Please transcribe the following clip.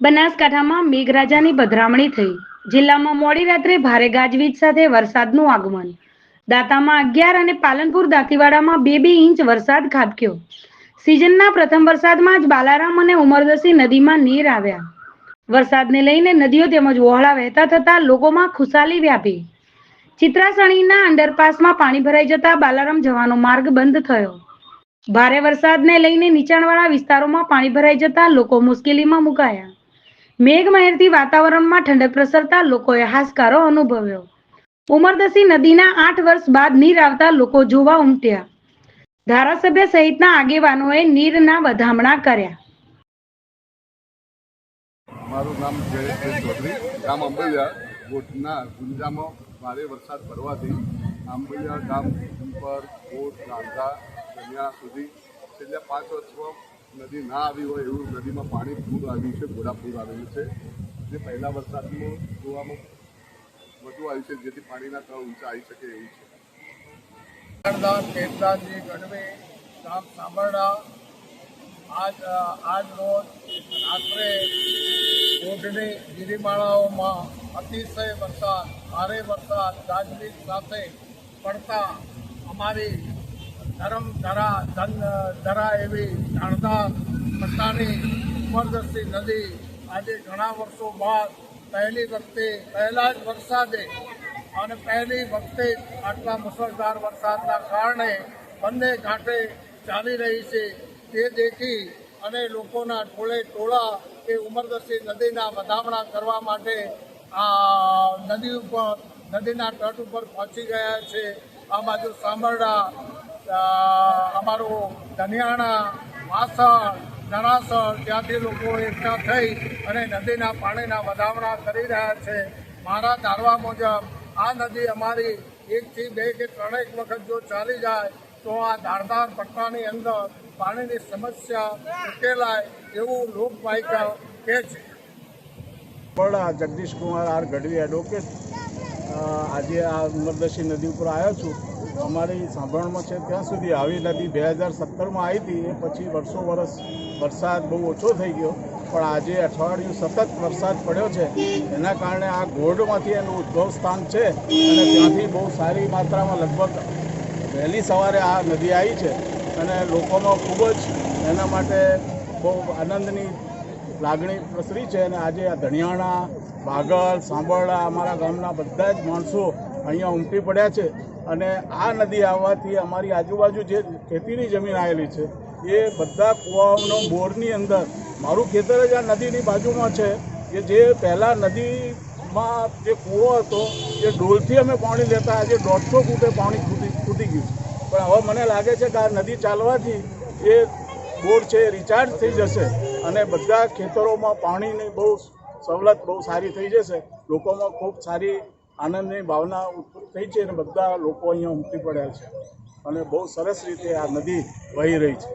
બનાસકાંઠામાં મેઘરાજાની પધરામણી થઈ. જિલ્લામાં મોડી રાત્રે ભારે ગાજવીજ સાથે વરસાદનું આગમન. દાંતામાં અગિયાર અને પાલનપુર દાંતીવાડામાં બે બે ઇંચ વરસાદ ખાબક્યો. સિઝનના પ્રથમ વરસાદમાં જ બાલારામ અને ઉમરદસી નદીમાં નીર આવ્યા. વરસાદને લઈને નદીઓ તેમજ વહોળા વહેતા થતા લોકોમાં ખુશાલી વ્યાપી. ચિત્રાસણીના અંડરપાસમાં પાણી ભરાઈ જતા બાલારામ જવાનો માર્ગ બંધ થયો. ભારે વરસાદને લઈને નીચાણવાળા વિસ્તારોમાં પાણી ભરાઈ જતા લોકો મુશ્કેલીમાં મુકાયા. મેઘમહેરથી વાતાવરણમાં ઠંડક પ્રસરતા લોકોએ હાશકારો અનુભવ્યો. ઉમરદસી નદીના આઠ વર્ષ બાદ નીર આવતા લોકો જોવા ઉમટ્યા. ધારાસભ્ય સહિતના આગેવાનોએ નીરના વધામણા કર્યા. મારું નામ જયેશભાઈ ચૌધરી. ગામ અંબલિયા ગોઠના ગુંજામાં ભારે વરસાદ પડવાથી આંબલિયા ગામ ઉપર કોટ ગાંધા કન્યા સુધી છેલ્લા પાંચ વર્ષમાં નદી ના આવી હોય એવું નદીમાં પાણી પૂર આવ્યું છે ઘોડા પૂર આવેલું છે. જે પહેલા વરસાદનું જોવામાં વધુ આવ્યું છે, જેથી પાણીના તળ ઊંચા આવી શકે એવું છે. ગામ સાંભરડા આજ આજ રોજ રાત્રે કોટની ગીરીમાળાઓમાં અતિશય વરસાદ, ભારે વરસાદ ગાજવીજ સાથે પડતા અમારી ધરમ, ધરા, ધન, ધરા એવી જાણતા પટ્ટાની ઉપરદસ્તી નદી. આજે ઘણા વર્ષો બાદ પહેલી વખતે, પહેલા જ વરસાદે અને પહેલી વખતે આટલા મુસળધાર વરસાદના કારણે બંને ઘાટે ચાલી રહી છે. તે દેખી અને લોકોના ટોળે ટોળા એ ઉમરદસ્તી નદીના વધામણા કરવા માટે આ નદી ઉપર, નદીના તટ ઉપર પહોંચી ગયા છે. આ બાજુ સાંભરડા અમારું ધનિયાણા વાસણ જણાસર ત્યાંથી લોકો એકઠા થઈ અને નદીના પાણીના વધામણા કરી રહ્યા છે. મારા ધારવા મુજબ, આ નદી અમારી એકથી બે કે ત્રણેક વખત જો ચાલી જાય, તો આ ધારદાર પટ્ટાની અંદર પાણીની સમસ્યા ઉકેલાય એવું લોકવાયકા કહે છે. પણ જગદીશ કુમાર આર ગઢવી એડવોકેટ આજે આ ઉમરદશી નદી ઉપર આવ્યો છું. અમારી સાંભળમાં છે, ત્યાં સુધી આવી નદી બે હજાર સત્તરમાં આવી હતી. એ પછી વર્ષો વર્ષ વરસાદ બહુ ઓછો થઈ ગયો. પણ આજે અઠવાડિયું સતત વરસાદ પડ્યો છે. એના કારણે આ ઘોડમાંથી એનું ઉદ્ભવ સ્થાન છે. અને ત્યાંથી બહુ સારી માત્રામાં લગભગ વહેલી સવારે આ નદી આવી છે. અને લોકોમાં ખૂબ જ એના માટે બહુ આનંદની લાગણી પ્રસરી છે અને આજે આ ધણિયાણા બાગલ સાંભળા, અમારા ગામના બધા જ માણસો અહીંયા ઉમટી પડ્યા છે. અને આ નદી આવવાથી અમારી આજુબાજુ જે ખેતીની જમીન આવેલી છે, એ બધા કુવાઓનો બોરની અંદર, મારું ખેતર જ આ નદીની બાજુમાં છે, કે જે પહેલાં નદીમાં જે કૂવો હતો, એ ડોલથી અમે પાણી લેતા, આજે દોઢસો ફૂટે પાણી ખૂટી ખૂટી ગયું. પણ હવે મને લાગે છે કે આ નદી ચાલવાથી એ બોર છે રિચાર્જ થઈ જશે. અને બધા ખેતરોમાં પાણીની બહુ સવલત બહુ સારી થઈ જશે. લોકોમાં ખૂબ સારી આનંદની ભાવના થઈ છે અને બધા લોકો અહીંયા ઉમટી પડ્યા છે. અને બહુ સરસ રીતે આ નદી વહી રહી છે.